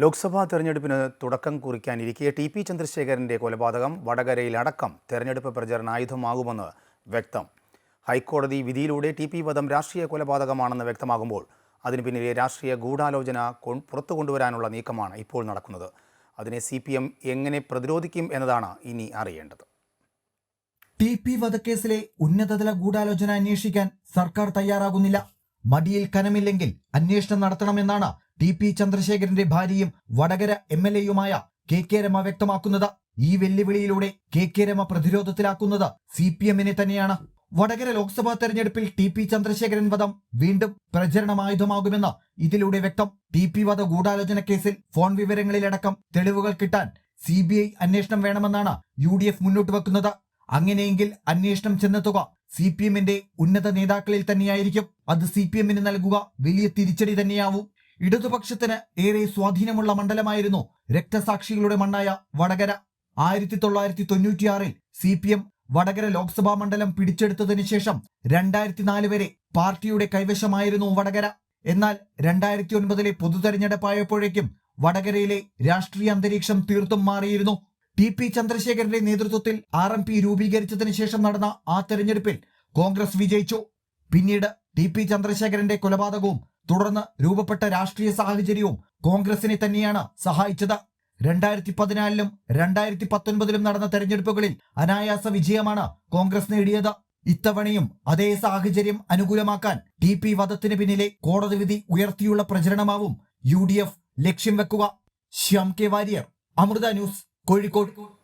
ലോക്സഭാ തെരഞ്ഞെടുപ്പിന് തുടക്കം കുറിക്കാനിരിക്കെ T P ചന്ദ്രശേഖരന്റെ കൊലപാതകം വടകരയിലടക്കം തെരഞ്ഞെടുപ്പ് പ്രചരണ ആയുധമാകുമെന്ന് വ്യക്തം. ഹൈക്കോടതി വിധിയിലൂടെ ടി പി വധം രാഷ്ട്രീയ കൊലപാതകമാണെന്ന് വ്യക്തമാകുമ്പോൾ അതിനു പിന്നിലെ രാഷ്ട്രീയ ഗൂഢാലോചന പുറത്തു കൊണ്ടുവരാനുള്ള നീക്കമാണ് ഇപ്പോൾ നടക്കുന്നത്. അതിനെ സി പി എം എങ്ങനെ പ്രതിരോധിക്കും എന്നതാണ് ഇനി അറിയേണ്ടത്. ടി പി വധക്കേസിലെ ഉന്നതതല ഗൂഢാലോചന അന്വേഷിക്കാൻ സർക്കാർ തയ്യാറാകുന്നില്ല. മടിയിൽ കനമില്ലെങ്കിൽ അന്വേഷണം നടത്തണമെന്നാണ് ടി പി ചന്ദ്രശേഖരന്റെ ഭാര്യയും വടകര എം എൽ എയുമായ കെ കെ രമ വ്യക്തമാക്കുന്നത് ഈ വെല്ലുവിളിയിലൂടെ കെ കെ രമ പ്രതിരോധത്തിലാക്കുന്നത് സി പി എമ്മിനെ തന്നെയാണ്. വടകര ലോക്സഭാ തെരഞ്ഞെടുപ്പിൽ ടി പി ചന്ദ്രശേഖരൻ വധം വീണ്ടും പ്രചരണമായുധമാകുമെന്ന് ഇതിലൂടെ വ്യക്തം. ടി പി വധ ഗൂഢാലോചന കേസിൽ ഫോൺ വിവരങ്ങളിലടക്കം തെളിവുകൾ കിട്ടാൻ സി ബി ഐ അന്വേഷണം വേണമെന്നാണ് യു ഡി എഫ് മുന്നോട്ട് വെക്കുന്നത്. അങ്ങനെയെങ്കിൽ അന്വേഷണം ചെന്നെത്തുക സി പി എമ്മിന്റെ ഉന്നത നേതാക്കളിൽ തന്നെയായിരിക്കും. അത് സി പി എമ്മിന് നൽകുക വലിയ തിരിച്ചടി തന്നെയാവും. ഇടതുപക്ഷത്തിന് ഏറെ സ്വാധീനമുള്ള മണ്ഡലമായിരുന്നു രക്തസാക്ഷികളുടെ മണ്ണായ വടകര. ആയിരത്തി തൊള്ളായിരത്തി തൊണ്ണൂറ്റിയാറിൽ C P M Vadakara Lok Sabha മണ്ഡലം പിടിച്ചെടുത്തതിനു ശേഷം രണ്ടായിരത്തി നാല് വരെ പാർട്ടിയുടെ കൈവശമായിരുന്നു വടകര. എന്നാൽ രണ്ടായിരത്തി ഒൻപതിലെ പൊതുതെരഞ്ഞെടുപ്പായപ്പോഴേക്കും വടകരയിലെ രാഷ്ട്രീയ അന്തരീക്ഷം തീർത്തും മാറിയിരുന്നു. ടി പി ചന്ദ്രശേഖരന്റെ നേതൃത്വത്തിൽ ആർ എം പി രൂപീകരിച്ചതിനു ശേഷം നടന്ന ആ തെരഞ്ഞെടുപ്പിൽ കോൺഗ്രസ് വിജയിച്ചു. പിന്നീട് ടി പി ചന്ദ്രശേഖരന്റെ കൊലപാതകവും തുടർന്ന് രൂപപ്പെട്ട രാഷ്ട്രീയ സാഹചര്യവും കോൺഗ്രസിനെ തന്നെയാണ് സഹായിച്ചത്. രണ്ടായിരത്തി പതിനാലിലും രണ്ടായിരത്തി പത്തൊൻപതിലും നടന്ന തെരഞ്ഞെടുപ്പുകളിൽ അനായാസ വിജയമാണ് കോൺഗ്രസ് നേടിയത്. ഇത്തവണയും അതേ സാഹചര്യം അനുകൂലമാക്കാൻ ടി പി വധത്തിന് പിന്നിലെ കോടതി വിധി ഉയർത്തിയുള്ള പ്രചരണമാവും യു ഡി എഫ് ലക്ഷ്യം വെക്കുക. Shyam K Variyar Amrita News Kozhikode.